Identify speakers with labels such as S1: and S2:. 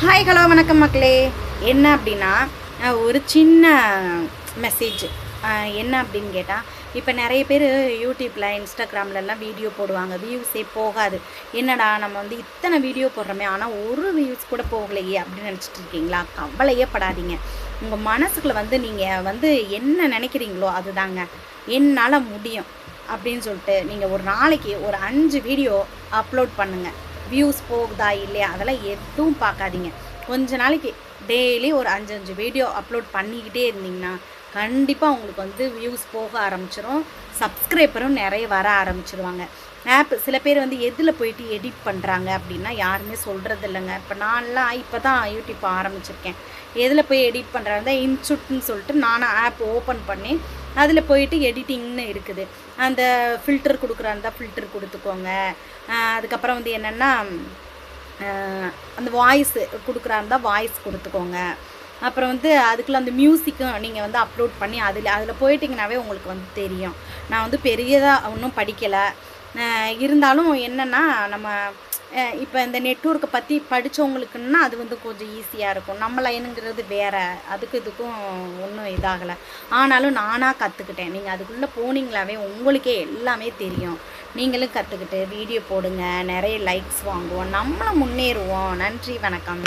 S1: Hi hello வணக்கம் மக்களே. என்ன அப்படின்னா ஒரு சின்ன மெசேஜ் என்ன அப்படின்னு கேட்டால் இப்போ நிறைய பேர் யூடியூப்பில் இன்ஸ்டாகிராம்லலாம் வீடியோ போடுவாங்க. வியூஸே போகாது. என்னடா நம்ம வந்து இத்தனை வீடியோ போடுறோமே ஆனால் ஒரு வியூஸ் கூட போகலையே அப்படின்னு நினச்சிட்டு இருக்கீங்களா? கவலையே படாதீங்க. உங்கள் மனசுக்குள்ள வந்து நீங்கள் வந்து என்ன நினைக்கிறீங்களோ அதுதாங்க. என்னால் முடியும் அப்படின்னு சொல்லிட்டு நீங்கள் ஒரு நாளைக்கு ஒரு அஞ்சு வீடியோ அப்லோட் பண்ணுங்கள் வியூஸ் போகுதா இல்லையா? அதெல்லாம் எதுவும் பார்க்காதீங்க. கொஞ்ச நாளைக்கு டெய்லி ஒரு அஞ்சு அஞ்சு வீடியோ அப்லோட் பண்ணிக்கிட்டே இருந்தீங்கன்னா கண்டிப்பாக உங்களுக்கு வந்து வியூஸ் போக ஆரம்பிச்சிரும். சப்ஸ்கிரைபரும் நிறைய வர ஆரம்பிச்சிருவாங்க. ஆப் சில பேர் வந்து எதில் போயிட்டு எடிட் பண்ணுறாங்க அப்படின்னா யாருமே சொல்கிறது இல்லைங்க. இப்போ நான்லாம் இப்போ தான் யூடியூப் ஆரம்பிச்சிருக்கேன். எதில் போய் எடிட் பண்ணுறாங்க இன்ஸ்டியூட்னு சொல்லிட்டு நானும் ஆப் ஓப்பன் பண்ணி அதில் போயிட்டு எடிட்டிங்னு இருக்குது. அந்த ஃபில்டர் இருந்தால் ஃபில்டர் கொடுத்துக்கோங்க. அதுக்கப்புறம் வந்து என்னென்னா அந்த வாய்ஸ் கொடுக்குறாருந்தா வாய்ஸ் கொடுத்துக்கோங்க. அப்புறம் வந்து அதுக்குள்ள அந்த மியூசிக்கும் நீங்கள் வந்து அப்லோட் பண்ணி அதில் அதில் போயிட்டிங்கனாவே உங்களுக்கு வந்து தெரியும். நான் வந்து பெரியதாக ஒன்றும் படிக்கலை. இருந்தாலும் என்னென்னா நம்ம இப்போ இந்த நெட்ஒர்க்கை பற்றி படித்தவங்களுக்குன்னா அது வந்து கொஞ்சம் ஈஸியாக இருக்கும். நம்ம லைனுங்கிறது வேறு அதுக்கு இதுக்கும் ஒன்றும் இதாகலை. ஆனாலும் நானாக கற்றுக்கிட்டேன் நீங்கள் அதுக்குள்ளே போனீங்களாவே உங்களுக்கே எல்லாமே தெரியும். நீங்களும் கற்றுக்கிட்டு வீடியோ போடுங்க நிறைய லைக்ஸ் வாங்குவோம். நம்மளும் முன்னேறுவோம். நன்றி வணக்கம்.